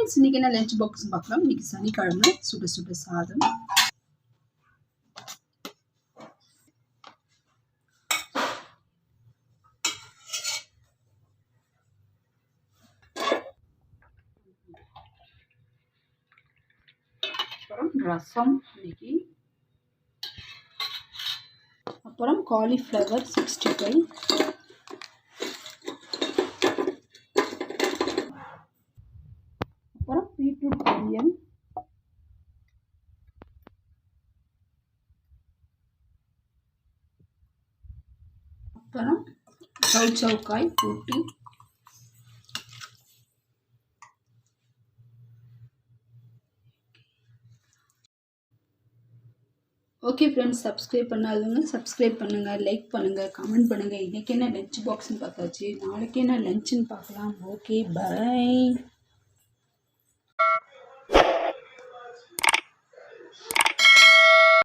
Friends இன்றைக்கி என்ன lunch box பார்க்கலாம். இன்றைக்கி சனிக்கிழமை. சுட சுட சாதம். அப்புறம் ரசம் இன்னைக்கு. அப்புறம் காலிஃப்ளவர் சிக்ஸ்டி ஃபைவ் அப்புறம் பீட்ரூட் அப்புறம் சவு சவுக்காய் கூட்டு. ஓகே ஃப்ரெண்ட்ஸ் சப்ஸ்கிரைப் பண்ணாதவங்க சப்ஸ்கிரைப் பண்ணுங்கள் லைக் பண்ணுங்கள் கமெண்ட் பண்ணுங்கள் இன்றைக்கி என்ன லஞ்ச் பாக்ஸ்னு பார்த்தாச்சு. நாளைக்கு என்ன லஞ்சுன்னு பார்க்கலாம். Okay bye